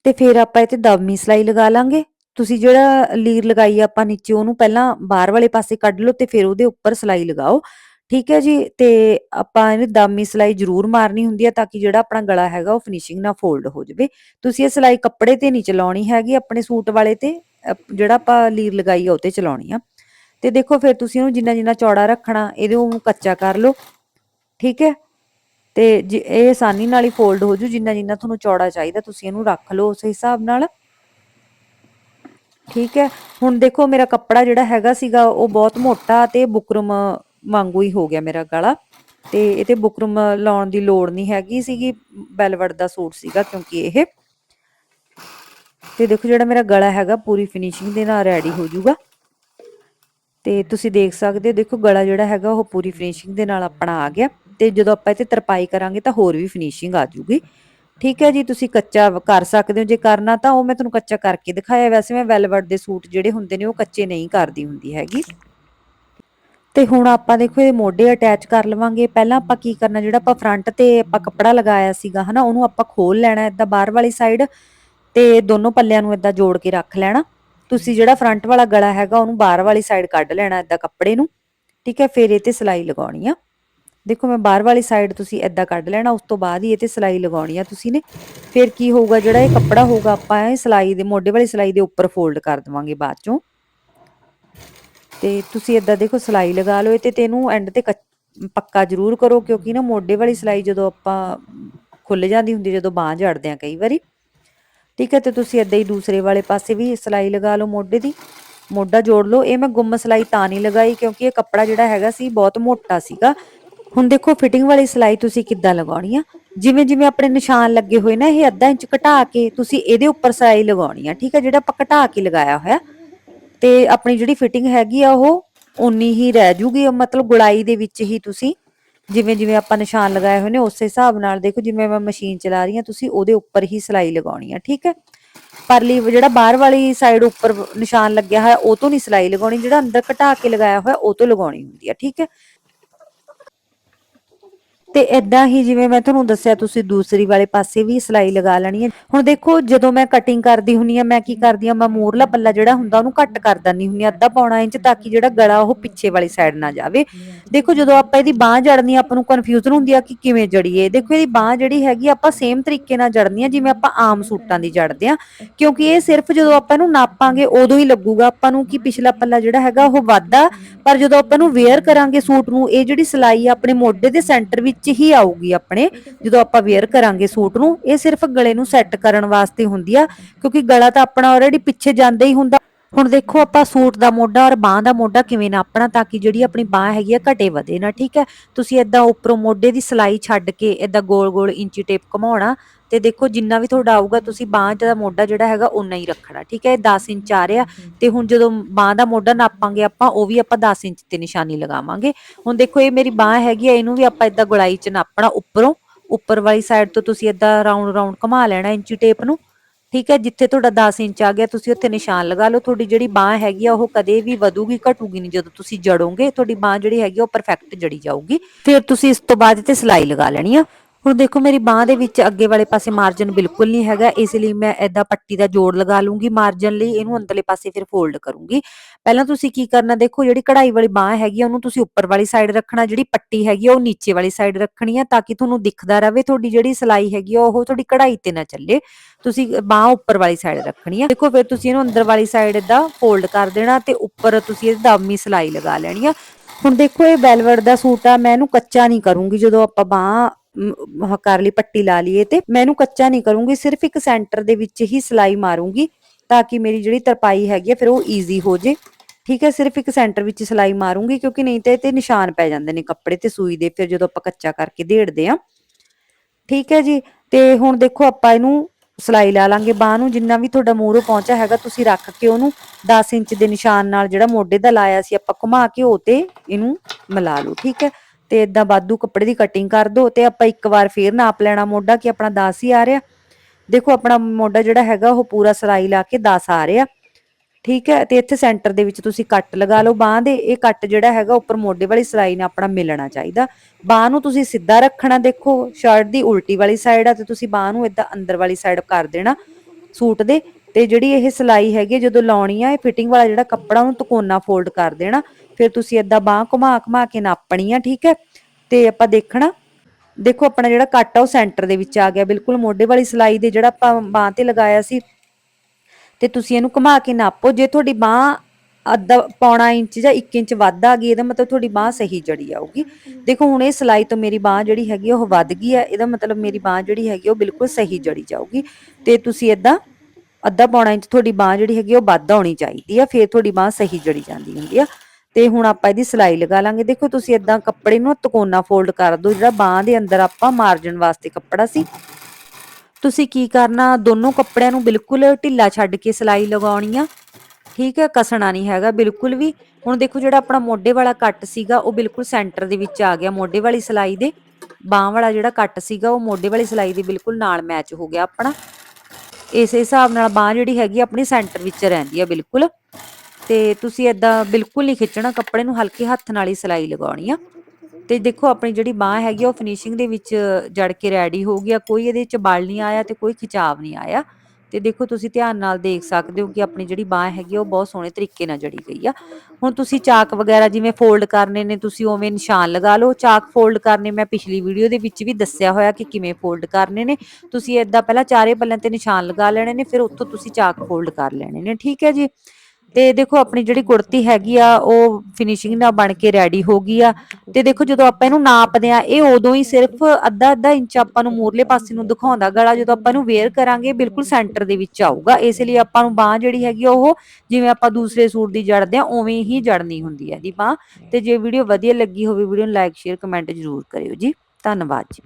ਤੇ ਫਿਰ ਆਪਾਂ ਇਹ ਤੇ ਦਬਮੀ ਸਲਾਈ ਲਗਾ ਲਾਂਗੇ। ਤੁਸੀਂ ਜਿਹੜਾ ਲੀਰ ਲਗਾਈ ਆ ਆਪਾਂ ਨੀਚੇ, ਉਹਨੂੰ ਪਹਿਲਾਂ ਬਾਹਰ ਵਾਲੇ ਪਾਸੇ ਕੱਢ ਲਓ ਤੇ ਫਿਰ ਉਹਦੇ ਉੱਪਰ ਸਲਾਈ ਲਗਾਓ। ਠੀਕ ਹੈ ਜੀ? ਤੇ ਆਪਾਂ ਇਹਨੂੰ ਦਾਮੀ ਸਲਾਈ ਜ਼ਰੂਰ ਮਾਰਨੀ ਹੁੰਦੀ ਹੈ ਤਾਂ ਕਿ ਜਿਹੜਾ ਆਪਣਾ ਗਲਾ ਹੈਗਾ ਉਹ ਫਿਨਿਸ਼ਿੰਗ ਨਾਲ ਫੋਲਡ ਹੋ ਜਾਵੇ। ਤੁਸੀਂ ਇਹ ਸਲਾਈ ਕੱਪੜੇ ਤੇ ਨਹੀਂ ਚਲਾਉਣੀ ਹੈਗੀ, ਆਪਣੇ ਸੂਟ ਵਾਲੇ ਤੇ ਜਿਹੜਾ ਆਪਾਂ ਲੀਰ ਲਗਾਈ ਆ ਉਹ ਤੇ ਚਲਾਉਣੀ ਆ। ਤੇ ਦੇਖੋ ਫਿਰ ਤੁਸੀਂ ਉਹਨੂੰ ਜਿੰਨਾ ਜਿੰਨਾ ਚੌੜਾ ਰੱਖਣਾ, ਇਹਦੇ ਨੂੰ ਕੱਚਾ ਕਰ ਲਓ। ਠੀਕ ਹੈ? ਤੇ ਜੇ- ਇਹ ਆਸਾਨੀ ਨਾਲ ਹੀ ਫੋਲਡ ਹੋ ਜੂ, ਜਿੰਨਾ ਜਿੰਨਾ ਤੁਹਾਨੂੰ ਚੌੜਾ ਚਾਹੀਦਾ ਤੁਸੀਂ ਇਹਨੂੰ ਰੱਖ ਲਓ ਉਸ ਹਿਸਾਬ ਨਾਲ। ਠੀਕ ਹੈ। ਹੁਣ ਦੇਖੋ, ਮੇਰਾ ਕੱਪੜਾ ਜਿਹੜਾ ਹੈਗਾ ਸੀਗਾ, ਉਹ ਬਹੁਤ ਮੋਟਾ ਤੇ ਬੁਕਰਮ ਵਾਂਗੂ ਹੀ ਹੋ ਗਿਆ ਮੇਰਾ ਗਲਾ। ਤੇ ਇਹ ਤੇ ਬੁਕਰਮ ਲਾਉਣ ਦੀ ਲੋੜ ਨਹੀਂ ਹੈਗੀ ਸੀਗੀ ਵੈਲਵਟ ਦਾ ਸੂਟ ਸੀਗਾ ਕਿਉਂਕਿ ਇਹ। ਤੇ ਦੇਖੋ, ਜਿਹੜਾ ਮੇਰਾ ਗਲਾ ਹੈਗਾ, ਪੂਰੀ ਫਿਨਿਸ਼ਿੰਗ ਦੇ ਨਾਲ ਰੈਡੀ ਹੋ ਜਾਊਗਾ। ਤੇ ਤੁਸੀਂ ਦੇਖ ਸਕਦੇ ਹੋ, ਦੇਖੋ, ਗਲਾ ਜਿਹੜਾ ਹੈਗਾ, ਉਹ ਪੂਰੀ ਫਿਨਿਸ਼ਿੰਗ ਦੇ ਨਾਲ ਆਪਣਾ ਆ ਗਿਆ। ਤੇ ਜਦੋਂ ਆਪਾਂ ਇਹ ਤੇ ਤਰਪਾਈ ਕਰਾਂਗੇ, ਤਾਂ ਹੋਰ ਵੀ ਫਿਨਿਸ਼ਿੰਗ ਆ ਜਾਊਗੀ। ਠੀਕ ਹੈ ਜੀ, ਤੁਸੀਂ ਕੱਚਾ ਕਰ ਸਕਦੇ ਹੋ, ਜੇ ਕਰਨਾ ਤਾਂ ਉਹ ਮੈਂ ਤੁਹਾਨੂੰ ਕੱਚਾ ਕਰਕੇ ਦਿਖਾਇਆ, ਵੈਸੇ ਮੈਂ ਵੈਲਵਟ ਦੇ ਸੂਟ ਜਿਹੜੇ ਹੁੰਦੇ ਨੇ ਉਹ ਕੱਚੇ ਨਹੀਂ ਕਰਦੀ ਹੁੰਦੀ ਹੈਗੀ। ਤੇ ਹੁਣ ਆਪਾਂ ਦੇਖੋ, ਇਹ ਮੋਢੇ ਅਟੈਚ ਕਰ ਲਵਾਂਗੇ। ਪਹਿਲਾਂ ਆਪਾਂ ਕੀ ਕਰਨਾ, ਜਿਹੜਾ ਆਪਾਂ ਫਰੰਟ ਤੇ ਆਪਾਂ ਕੱਪੜਾ ਲਗਾਇਆ ਸੀਗਾ, ਹਨਾ, ਉਹਨੂੰ ਆਪਾਂ ਖੋਲ ਲੈਣਾ ਏਦਾਂ ਬਾਹਰ ਵਾਲੀ ਸਾਈਡ ਤੇ ਦੋਨੋਂ ਪੱਲਿਆਂ ਨੂੰ ਏਦਾਂ ਜੋੜ ਕੇ ਰੱਖ ਲੈਣਾ। ਤੁਸੀਂ ਜਿਹੜਾ ਫਰੰਟ ਵਾਲਾ ਗਲਾ ਹੈਗਾ, ਉਹਨੂੰ ਬਾਹਰ ਵਾਲੀ ਸਾਈਡ ਕੱਢ ਲੈਣਾ ਏਦਾਂ ਕੱਪੜੇ ਨੂੰ। ਠੀਕ ਹੈ, ਫਿਰ ਇਹ ਤੇ ਸਿਲਾਈ ਲਗਾਉਣੀ ਆ। ਦੇਖੋ ਮੈਂ ਬਾਹਰ ਵਾਲੀ ਸਾਈਡ ਤੁਸੀਂ ਏਦਾਂ ਕੱਢ ਲੈਣਾ, ਉਸ ਤੋਂ ਬਾਅਦ ਹੀ ਇਹ ਤੇ ਸਲਾਈ ਲਗਾਉਣੀ ਆ ਤੁਸੀਂ ਨੇ। ਫਿਰ ਕੀ ਹੋਊਗਾ ਜਿਹੜਾ ਇਹ ਕੱਪੜਾ ਹੋਊਗਾ, ਆਪਾਂ ਇਹ ਸਲਾਈ ਦੇ, ਮੋਢੇ ਵਾਲੀ ਸਲਾਈ ਦੇ ਉੱਪਰ ਫੋਲਡ ਕਰ ਦਵਾਂਗੇ ਬਾਅਦ ਚੋਂ। ਤੇ ਤੁਸੀਂ ਏਦਾਂ ਦੇਖੋ ਸਲਾਈ ਲਗਾ ਲਓ ਤੇ ਤੈਨੂੰ ਐਂਡ ਤੇ ਪੱਕਾ ਜ਼ਰੂਰ ਕਰੋ, ਕਿਉਂਕਿ ਨਾ ਮੋਢੇ ਵਾਲੀ ਸਲਾਈ ਜਦੋਂ ਆਪਾਂ ਖੁੱਲ ਜਾਂਦੀ ਹੁੰਦੀ, ਜਦੋਂ ਬਾਂਹ ਜੜਦੇ ਆ ਕਈ ਵਾਰੀ। ਠੀਕ ਹੈ, ਤੇ ਤੁਸੀਂ ਏਦਾਂ ਹੀ ਦੂਸਰੇ ਵਾਲੇ ਪਾਸੇ ਵੀ ਸਲਾਈ ਲਗਾ ਲਓ ਮੋਢੇ ਦੀ। ਮੋਢਾ ਜੋੜ ਲਓ। ਇਹ ਮੈਂ ਗੁੰਮ ਸਲਾਈ ਤਾਂ ਨਹੀਂ ਲਗਾਈ, ਕਿਉਂਕਿ ਇਹ ਕੱਪੜਾ ਜਿਹੜਾ ਹੈਗਾ ਸੀ, ਬਹੁਤ ਮੋਟਾ ਸੀਗਾ। ਹੁਣ ਦੇਖੋ ਫਿਟਿੰਗ ਵਾਲੀ ਸਿਲਾਈ ਤੁਸੀਂ ਕਿੱਦਾਂ ਲਗਾਉਣੀ ਆ? ਜਿਵੇਂ ਜਿਵੇਂ ਆਪਣੇ ਨਿਸ਼ਾਨ ਲੱਗੇ ਹੋਏ ਨਾ, ਇਹ ਅੱਧਾ ਇੰਚ ਘਟਾ ਕੇ ਤੁਸੀਂ ਇਹਦੇ ਉੱਪਰ ਸਿਲਾਈ ਲਗਾਉਣੀ ਆ, ਠੀਕ ਹੈ ਜਿਹੜਾ ਆਪਾਂ ਘਟਾ ਕੇ ਲਗਾਇਆ ਹੋਇਆ। ਤੇ ਆਪਣੀ ਜਿਹੜੀ ਫਿਟਿੰਗ ਹੈਗੀ ਆ, ਉਹ ਉਨੀ ਹੀ ਰਹਿ ਜੂਗੀ ਮਤਲਬ ਗੁਲਾਈ ਦੇ ਵਿੱਚ ਹੀ ਤੁਸੀਂ ਜਿਵੇਂ ਜਿਵੇਂ ਆਪਾਂ ਨਿਸ਼ਾਨ ਲਗਾਏ ਹੋਏ ਨੇ, ਉਸੇ ਹਿਸਾਬ ਨਾਲ ਦੇਖੋ, ਜਿਵੇਂ ਮੈਂ ਮਸ਼ੀਨ ਚਲਾ ਰਹੀ ਹਾਂ ਤੁਸੀਂ ਉਹਦੇ ਉੱਪਰ ਹੀ ਸਿਲਾਈ ਲਗਾਉਣੀ ਆ, ਠੀਕ ਹੈ ਪਰਲੀ ਜਿਹੜਾ ਬਾਹਰ ਵਾਲੀ ਸਾਈਡ ਉੱਪਰ ਨਿਸ਼ਾਨ ਲੱਗਿਆ ਹੋਇਆ, ਉਹ ਤੋਂ ਨਹੀਂ ਸਿਲਾਈ ਲਗਾਉਣੀ, ਜਿਹੜਾ ਅੰਦਰ ਘਟਾ ਕੇ ਲਗਾਇਆ ਹੋਇਆ, ਉਹ ਤੋਂ ਲਗਾਉਣੀ ਹੁੰਦੀ ਆ, ਠੀਕ ਹੈ ਤੇ ਇਦਾਂ ਹੀ ਜਿਵੇਂ ਮੈਂ ਤੁਹਾਨੂੰ ਦੱਸਿਆ, ਤੁਸੀਂ ਦੂਸਰੀ ਵਾਲੇ ਪਾਸੇ ਵੀ ਸਿਲਾਈ ਲਗਾ ਲੈਣੀ ਹੈ। ਹੁਣ ਦੇਖੋ, ਜਦੋਂ ਮੈਂ ਕਟਿੰਗ ਕਰਦੀ ਹੁੰਨੀ ਆ ਮੈਂ ਕੀ ਕਰਦੀ ਆ ਮੈਂ ਮੂਰਲਾ ਪੱਲਾ ਜਿਹੜਾ ਹੁੰਦਾ, ਉਹਨੂੰ ਕੱਟ ਕਰ ਦਿੰਦੀ ਹੁੰਨੀ ਆ ਅੱਧਾ ਪੌਣਾ ਇੰਚ ਤਾਂ ਕਿ ਜਿਹੜਾ ਗਲਾ ਉਹ ਪਿੱਛੇ ਵਾਲੀ ਸਾਈਡ ਨਾ ਜਾਵੇ। ਦੇਖੋ, ਜਦੋਂ ਆਪਾਂ ਇਹਦੀ ਬਾਹ ਜੜਨੀ ਆਪਾਂ ਨੂੰ ਕਨਫਿਊਜ਼ਨ ਹੁੰਦੀ ਆ ਕਿ ਕਿਵੇਂ ਜੜੀਏ। ਦੇਖੋ, ਇਹਦੀ ਬਾਹ ਜਿਹੜੀ ਹੈਗੀ ਆਪਾਂ ਸੇਮ ਤਰੀਕੇ ਨਾਲ ਜੜਨੀ ਆ, ਜਿਵੇਂ ਆਪਾਂ ਆਮ ਸੂਟਾਂ ਦੀ ਜੜਦੇ ਆ ਕਿਉਂਕਿ ਇਹ ਸਿਰਫ ਜਦੋਂ ਆਪਾਂ ਇਹਨੂੰ ਨਾਪਾਂਗੇ, ਉਦੋਂ ਹੀ ਲੱਗੂਗਾ। ਆਪਾਂ ਨੂੰ ਕਿ ਪਿਛਲਾ ਪੱਲਾ ਜਿਹੜਾ ਹੈਗਾ, ਉਹ ਵਾਧਾ ਪਰ ਜਦੋਂ ਆਪਾਂ ਨੂੰ ਵੇਅਰ ਕਰਾਂਗੇ ਸੂਟ ਨੂੰ, ਇਹ ਜਿਹੜੀ ਸਿਲਾਈ ਆਪਣੇ ਮੋਢੇ ਦੇ ਸੈਂਟਰ ਵਿੱਚ ਹੀ ਆਊਗੀ ਆਪਣੇ। ਜਦੋਂ ਆਪਾਂ ਵੇਅਰ ਕਰਾਂਗੇ ਸੂਟ ਨੂੰ, ਇਹ ਸਿਰਫ ਗਲੇ ਨੂੰ ਸੈੱਟ ਕਰਨ ਵਾਸਤੇ ਹੁੰਦੀ ਆ, ਕਿਉਂਕਿ ਗਲਾ ਤਾਂ ਆਪਣਾ ਆਲਰੇਡੀ ਪਿੱਛੇ ਜਾਂਦਾ ਹੀ ਹੁੰਦਾ। ਹੁਣ ਦੇਖੋ ਆਪਾਂ ਸੂਟ ਦਾ ਮੋਢਾ ਔਰ ਬਾਹ ਦਾ ਮੋਢਾ ਕਿਵੇਂ ਨਾਪਣਾ ਤਾਂ ਕਿ ਜਿਹੜੀ ਆਪਣੀ ਬਾਹ ਹੈਗੀ ਆ ਘਟੇ ਵਧੇ ਨਾ, ਠੀਕ ਹੈ? ਤੁਸੀਂ ਏਦਾਂ ਉੱਪਰੋਂ ਮੋਢੇ ਦੀ ਸਲਾਈ ਛੱਡ ਕੇ ਏਦਾਂ ਗੋਲ-ਗੋਲ ਇੰਚੀ ਟੇਪ ਘਮਾਉਣਾ ਤੇ ਦੇਖੋ ਜਿੰਨਾ ਵੀ ਤੁਹਾਡਾ ਆਊਗਾ ਤੁਸੀਂ ਬਾਹ ਦਾ ਮੋਢਾ ਜਿਹੜਾ ਹੈਗਾ ਉਨਾ ਹੀ ਰੱਖਣਾ, ਠੀਕ ਹੈ? ਇਹ 10 ਇੰਚ ਆ ਰਿਹਾ ਤੇ ਹੁਣ ਜਦੋਂ ਬਾਹ ਦਾ ਮੋਢਾ ਨਾਪਾਂਗੇ ਆਪਾਂ, ਉਹ ਵੀ ਆਪਾਂ 10 ਇੰਚ ਤੇ ਨਿਸ਼ਾਨੀ ਲਗਾਵਾਂਗੇ। ਹੁਣ ਦੇਖੋ ਇਹ ਮੇਰੀ ਬਾਹ ਹੈਗੀ ਆ, ਇਹਨੂੰ ਵੀ ਆਪਾਂ ਏਦਾਂ ਗੁਲਾਈ ਚ ਨਾਪਣਾ ਉੱਪਰੋਂ। ਉੱਪਰ ਵਾਲੀ ਸਾਈਡ ਤੋਂ ਤੁਸੀਂ ਏਦਾਂ ਰਾਉਂਡ ਰਾਉਂਡ ਘੁਮਾ ਲੈਣਾ ਇੰਚੀ ਟੇਪ ਨੂੰ ਠੀਕ ਹੈ, ਜਿੱਥੇ ਤੁਹਾਡਾ 10 ਇੰਚ ਆ ਗਿਆ, ਤੁਸੀਂ ਉੱਥੇ ਨਿਸ਼ਾਨ ਲਗਾ ਲਓ। ਤੁਹਾਡੀ ਜਿਹੜੀ ਬਾਹ ਹੈਗੀ ਆ, ਉਹ ਕਦੇ ਵੀ ਵਧੂਗੀ, ਘਟੂਗੀ ਨਹੀਂ। ਜਦੋਂ ਤੁਸੀਂ ਜੜੋਗੇ, ਤੁਹਾਡੀ ਬਾਹ ਜਿਹੜੀ ਹੈਗੀ ਆ, ਉਹ ਪਰਫੈਕਟ ਜੜੀ ਜਾਊਗੀ। ਫਿਰ ਤੁਸੀਂ ਇਸ ਤੋਂ ਬਾਅਦ ਤੇ ਸਿਲਾਈ ਲਗਾ ਲੈਣੀ ਆ। ਹੁਣ ਦੇਖੋ ਮੇਰੀ ਬਾਹ ਦੇ ਵਿੱਚ ਅੱਗੇ ਵਾਲੇ ਪਾਸੇ ਮਾਰਜਨ ਬਿਲਕੁਲ ਨਹੀਂ ਹੈਗਾ, ਇਸ ਲਈ ਮੈਂ ਏਦਾਂ ਪੱਟੀ ਦਾ ਜੋੜ ਲਗਾ ਲੂੰਗੀ ਮਾਰਜਨ ਲਈ, ਇਹਨੂੰ ਅੰਦਰਲੇ ਪਾਸੇ ਫਿਰ ਫੋਲਡ ਕਰੂੰਗੀ। ਪਹਿਲਾਂ ਤੁਸੀਂ ਕੀ ਕਰਨਾ, ਦੇਖੋ ਜਿਹੜੀ ਕਢਾਈ ਵਾਲੀ ਬਾਹ ਹੈਗੀ ਉਹਨੂੰ ਤੁਸੀਂ ਉੱਪਰ ਵਾਲੀ ਸਾਈਡ ਰੱਖਣਾ, ਜਿਹੜੀ ਪੱਟੀ ਹੈਗੀ ਉਹ ਨੀਚੇ ਵਾਲੀ ਸਾਈਡ ਰੱਖਣੀ ਆ, ਤਾਂ ਕਿ ਤੁਹਾਨੂੰ ਦਿਖਦਾ ਰਹੇ ਤੁਹਾਡੀ ਜਿਹੜੀ ਸਿਲਾਈ ਹੈਗੀ ਆ, ਉਹ ਤੁਹਾਡੀ ਕਢਾਈ ਤੇ ਨਾ ਚੱਲੇ। ਤੁਸੀਂ ਬਾਹ ਉੱਪਰ ਵਾਲੀ ਸਾਈਡ ਰੱਖਣੀ ਆ। ਦੇਖੋ ਫਿਰ ਤੁਸੀਂ ਇਹਨੂੰ ਅੰਦਰ ਵਾਲੀ ਸਾਈਡ ਏਦਾਂ ਫੋਲਡ ਕਰ ਦੇਣਾ ਤੇ ਉੱਪਰ ਤੁਸੀਂ ਇਹ ਦਾਮੀ ਸਿਲਾਈ ਲਗਾ ਲੈਣੀ ਆ। ਹੁਣ ਦੇਖੋ ਇਹ ਵੈਲਵਟ ਦਾ ਸੂਟ ਆ, ਮੈਂ ਇਹਨੂੰ ਕੱਚਾ ਨਹੀਂ ਕਰੂੰਗੀ ਜਦੋਂ ਆਪਾਂ ਬਾਹ ਕਰ ਲਈ, ਪੱਟੀ ਲਾ ਲਈਏ ਤੇ ਮੈਂ ਇਹਨੂੰ ਕੱਚਾ ਨਹੀਂ ਕਰੂੰਗੀ, ਸਿਰਫ ਇੱਕ ਸੈਂਟਰ ਦੇ ਵਿੱਚ ਹੀ ਸਿਲਾਈ ਮਾਰੂੰਗੀ ਤਾਂ ਕਿ ਮੇਰੀ ਜਿਹੜੀ ਤਰਪਾਈ ਹੈਗੀ ਆ, ਫਿਰ ਉਹ ਈਜ਼ੀ ਹੋ ਜੇ। ਠੀਕ ਹੈ, ਸਿਰਫ ਇੱਕ ਸੈਂਟਰ ਵਿੱਚ ਸਿਲਾਈ ਮਾਰੂੰਗੀ ਕਿਉਂਕਿ ਨਹੀਂ ਤੇ ਤੇ ਨਿਸ਼ਾਨ ਪੈ ਜਾਂਦੇ ਨੇ ਕੱਪੜੇ ਤੇ ਸੂਈ ਦੇ, ਫਿਰ ਜਦੋਂ ਆਪਾਂ ਕੱਚਾ ਕਰਕੇ ਦੇੜਦੇ ਆ ਠੀਕ ਹੈ ਜੀ, ਤੇ ਹੁਣ ਦੇਖੋ ਆਪਾਂ ਇਹਨੂੰ ਸਿਲਾਈ ਲਾ ਲਾਂਗੇ ਬਾਹ ਨੂੰ, ਜਿੰਨਾ ਵੀ ਤੁਹਾਡਾ ਮੂਹਰੋਂ ਪਹੁੰਚਾ ਹੈਗਾ ਤੁਸੀਂ ਰੱਖ ਕੇ ਉਹਨੂੰ 10 ਇੰਚ ਦੇ ਨਿਸ਼ਾਨ ਨਾਲ ਜਿਹੜਾ ਮੋਢੇ ਦਾ ਲਾਇਆ ਸੀ ਆਪਾਂ ਘੁਮਾ ਕੇ ਉਹ ਤੇ ਇਹਨੂੰ ਮਿਲਾ ਲਓ। ਠੀਕ ਹੈ ਤੇ ਇਦਾਂ ਬਾਦੂ ਕੱਪੜੇ ਦੀ ਕਟਿੰਗ ਕਰ ਦਿਓ ਤੇ ਆਪਾਂ ਇੱਕ ਵਾਰ ਫੇਰ ਨਾਪ ਲੈਣਾ ਮੋਢਾ ਕਿ ਆਪਣਾ 10 ਹੀ ਆ ਰਿਹਾ। ਦੇਖੋ ਆਪਣਾ ਮੋਢਾ ਜਿਹੜਾ ਹੈਗਾ ਉਹ ਪੂਰਾ ਸਿਲਾਈ ਲਾ ਕੇ 10 ਆ ਰਿਹਾ। ਠੀਕ ਹੈ, ਤੇ ਇੱਥੇ ਸੈਂਟਰ ਦੇ ਵਿੱਚ ਤੁਸੀਂ ਕੱਟ ਲਗਾ ਲਓ ਬਾਹ ਦੇ। ਇਹ ਕੱਟ ਜਿਹੜਾ ਹੈਗਾ ਉੱਪਰ ਮੋਢੇ ਵਾਲੀ ਸਿਲਾਈ ਨਾਲ ਆਪਣਾ ਮਿਲਣਾ ਚਾਹੀਦਾ। ਬਾਹ ਨੂੰ ਤੁਸੀਂ ਸਿੱਧਾ ਰੱਖਣਾ ਦੇਖੋ ਸ਼ਰਟ ਦੀ ਉਲਟੀ ਵਾਲੀ ਸਾਈਡ ਆ ਤੇ ਤੁਸੀਂ ਬਾਹ ਨੂੰ ਇਦਾਂ ਅੰਦਰ ਵਾਲੀ ਸਾਈਡ ਕਰ ਦੇਣਾ ਸੂਟ ਦੇ। ਤੇ ਜਿਹੜੀ ਇਹ ਸਿਲਾਈ ਹੈਗੀ ਜਦੋਂ ਲਾਉਣੀ ਆ, ਇਹ ਫਿਟਿੰਗ ਵਾਲਾ ਜਿਹੜਾ ਕੱਪੜਾ ਉਹਨੂੰ ਤਕੋਨਾ ਫੋਲਡ ਕਰ ਦੇਣਾ। ਫਿਰ ਤੁਸੀਂ ਇਦਾਂ ਬਾਹ ਘੁਮਾ ਘੁਮਾ ਕੇ ਨਾਪਣੀ ਆ, ਠੀਕ ਹੈ? ਤੇ ਆਪਾਂ ਦੇਖਣਾ। ਦੇਖੋ, ਆਪਣਾ ਜਿਹੜਾ ਕੱਟ ਆ, ਉਹ ਸੈਂਟਰ ਦੇ ਵਿੱਚ ਆ ਗਿਆ। ਬਿਲਕੁਲ ਮੋਢੇ ਵਾਲੀ ਸਿਲਾਈ ਦੇ ਜਿਹੜਾ ਆਪਾਂ ਬਾਹ ਤੇ ਲਗਾਇਆ ਸੀ, ਤੇ ਤੁਸੀਂ ਇਹਨੂੰ ਘੁਮਾ ਕੇ ਨਾਪੋ। ਜੇ ਤੁਹਾਡੀ ਬਾਹ ਅੱਧਾ ਪੌਣਾ ਇੰਚ ਜਾਂ 1 ਇੰਚ ਵੱਧ ਆ ਗਈ, ਇਹਦਾ ਮਤਲਬ ਤੁਹਾਡੀ ਬਾਹ ਸਹੀ ਜੜੀ ਆਊਗੀ। ਦੇਖੋ, ਹੁਣ ਇਹ ਸਿਲਾਈ ਤੋਂ ਮੇਰੀ ਬਾਹ ਜਿਹੜੀ ਹੈਗੀ ਆ, ਉਹ ਵੱਧ ਗਈ ਹੈ ਇਹਦਾ ਮਤਲਬ ਮੇਰੀ ਬਾਹ ਜਿਹੜੀ ਹੈਗੀ ਆ, ਉਹ ਬਿਲਕੁਲ ਸਹੀ ਜੜੀ ਜਾਊਗੀ। ਤੇ ਤੁਸੀਂ ਇਦਾਂ ਅੱਧਾ ਪੌਣਾ ਇੰਚ ਤੁਹਾਡੀ ਬਾਹ ਜਿਹੜੀ ਹੈਗੀ ਉਹ ਵੱਧ ਆਉਣੀ ਚਾਹੀਦੀ ਆ, ਫਿਰ ਤੁਹਾਡੀ ਬਾਹ ਸਹੀ ਜੜੀ ਜਾਂਦੀ ਹੁੰਦੀ ਆ। ਤੇ ਹੁਣ ਆਪਾਂ ਇਹਦੀ ਸਿਲਾਈ ਲਗਾ ਲਾਂਗੇ। ਦੇਖੋ ਤੁਸੀਂ ਇਦਾਂ ਕੱਪੜੇ ਨੂੰ ਤਕੋਨਾ ਫੋਲਡ ਕਰ ਦਿਓ ਜਿਹੜਾ ਬਾਹ ਦੇ ਅੰਦਰ ਆਪਾਂ ਮਾਰਜਨ ਵਾਸਤੇ ਕੱਪੜਾ ਸੀ। ਤੁਸੀਂ ਕੀ ਕਰਨਾ, ਦੋਨੋਂ ਕੱਪੜਿਆਂ ਨੂੰ ਬਿਲਕੁਲ ਢਿੱਲਾ ਛੱਡ ਕੇ ਸਿਲਾਈ ਲਗਾਉਣੀ ਆ। ਠੀਕ ਹੈ ਕਸਣਾ ਨਹੀਂ ਹੈਗਾ ਬਿਲਕੁਲ ਵੀ। ਹੁਣ ਦੇਖੋ ਜਿਹੜਾ ਆਪਣਾ ਮੋਢੇ ਵਾਲਾ ਕੱਟ ਸੀਗਾ, ਉਹ ਬਿਲਕੁਲ ਸੈਂਟਰ ਦੇ ਵਿੱਚ ਆ ਗਿਆ ਮੋਢੇ ਵਾਲੀ ਸਿਲਾਈ ਦੇ। ਬਾਹ ਵਾਲਾ ਜਿਹੜਾ ਕੱਟ ਸੀਗਾ, ਉਹ ਮੋਢੇ ਵਾਲੀ ਸਿਲਾਈ ਦੇ ਬਿਲਕੁਲ ਨਾਲ ਮੈਚ ਹੋ ਗਿਆ ਆਪਣਾ। ਇਸੇ ਹਿਸਾਬ ਨਾਲ ਬਾਹ ਜਿਹੜੀ ਹੈਗੀ ਆਪਣੀ ਸੈਂਟਰ ਵਿੱਚ ਰਹਿੰਦੀ ਆ ਬਿਲਕੁਲ। ਤੇ ਤੁਸੀਂ ਏਦਾਂ ਬਿਲਕੁਲ ਨਹੀਂ ਖਿੱਚਣਾ ਕੱਪੜੇ ਨੂੰ ਹਲਕੇ ਹੱਥ ਨਾਲ ਹੀ ਸਿਲਾਈ ਲਗਾਉਣੀ ਆ। ਤੇ ਦੇਖੋ ਆਪਣੀ ਜਿਹੜੀ ਬਾਹ ਹੈਗੀ ਆ, ਉਹ ਫਿਨਿਸ਼ਿੰਗ ਦੇ ਵਿੱਚ ਜੜ ਕੇ ਰੈਡੀ ਹੋ ਗਿਆ ਕੋਈ ਇਹਦੇ ਵਿੱਚ ਬਲ ਨਹੀਂ ਆਇਆ ਤੇ ਕੋਈ ਖਿਚਾਵ ਨਹੀਂ ਆਇਆ। ਤੇ ਦੇਖੋ ਤੁਸੀਂ ਧਿਆਨ ਨਾਲ ਦੇਖ ਸਕਦੇ ਹੋ ਕਿ ਆਪਣੀ ਜਿਹੜੀ ਬਾਹ ਹੈਗੀ ਉਹ ਬਹੁਤ ਸੋਹਣੇ ਤਰੀਕੇ ਨਾਲ ਜੜੀ ਗਈ ਆ। ਹੁਣ ਤੁਸੀਂ ਚਾਕ ਵਗੈਰਾ ਜਿਵੇਂ ਫੋਲਡ ਕਰਨੇ ਨੇ, ਤੁਸੀਂ ਉਵੇਂ ਨਿਸ਼ਾਨ ਲਗਾ ਲਓ। ਚਾਕ ਫੋਲਡ ਕਰਨੇ ਮੈਂ ਪਿਛਲੀ ਵੀਡੀਓ ਦੇ ਵਿੱਚ ਵੀ ਦੱਸਿਆ ਹੋਇਆ ਕਿ ਕਿਵੇਂ ਫੋਲਡ ਕਰਨੇ ਨੇ। ਤੁਸੀਂ ਇਦਾਂ ਪਹਿਲਾਂ ਚਾਰੇ ਪੱਲਿਆਂ ਤੇ ਨਿਸ਼ਾਨ ਲਗਾ ਲੈਣੇ ਨੇ, ਫਿਰ ਉੱਥੋਂ ਤੁਸੀਂ ਚਾਕ ਫੋਲਡ ਕਰ ਲੈਣੇ ਨੇ। ਠੀਕ ਹੈ ਜੀ? ਤੇ ਦੇਖੋ ਆਪਣੀ ਜਿਹੜੀ ਕੁੜਤੀ ਹੈਗੀ ਆ, ਉਹ ਫਿਨਿਸ਼ਿੰਗ ਨਾਲ ਬਣ ਕੇ ਰੈਡੀ ਹੋ ਗਈ ਆ। ਤੇ ਦੇਖੋ ਜਦੋਂ ਆਪਾਂ ਇਹਨੂੰ ਨਾਪਦੇ ਆ, ਇਹ ਉਦੋਂ ਹੀ ਸਿਰਫ ਅੱਧਾ ਅੱਧਾ ਇੰਚ ਆਪਾਂ ਨੂੰ ਮੂਰਲੇ ਪਾਸੇ ਨੂੰ ਦਿਖਾਉਂਦਾ ਗਲਾ। ਜਦੋਂ ਆਪਾਂ ਇਹਨੂੰ ਵੇਅਰ ਕਰਾਂਗੇ, ਬਿਲਕੁਲ ਸੈਂਟਰ ਦੇ ਵਿੱਚ ਆਊਗਾ। ਇਸ ਲਈ ਆਪਾਂ ਨੂੰ ਬਾਹ ਜਿਹੜੀ ਹੈਗੀ ਆ, ਉਹ ਜਿਵੇਂ ਆਪਾਂ ਦੂਸਰੇ ਸੂਟ ਦੀ ਜੜਦੇ ਆ, ਉਵੇਂ ਹੀ ਜੜਨੀ ਹੁੰਦੀ ਹੈ ਇਹਦੀ ਬਾਹ। ਤੇ ਜੇ ਵੀਡੀਓ ਵਧੀਆ ਲੱਗੀ ਹੋਵੇ, ਵੀਡੀਓ ਨੂੰ ਲਾਈਕ ਸ਼ੇਅਰ ਕਮੈਂਟ ਜ਼ਰੂਰ ਕਰਿਓ ਜੀ। ਧੰਨਵਾਦ ਜੀ।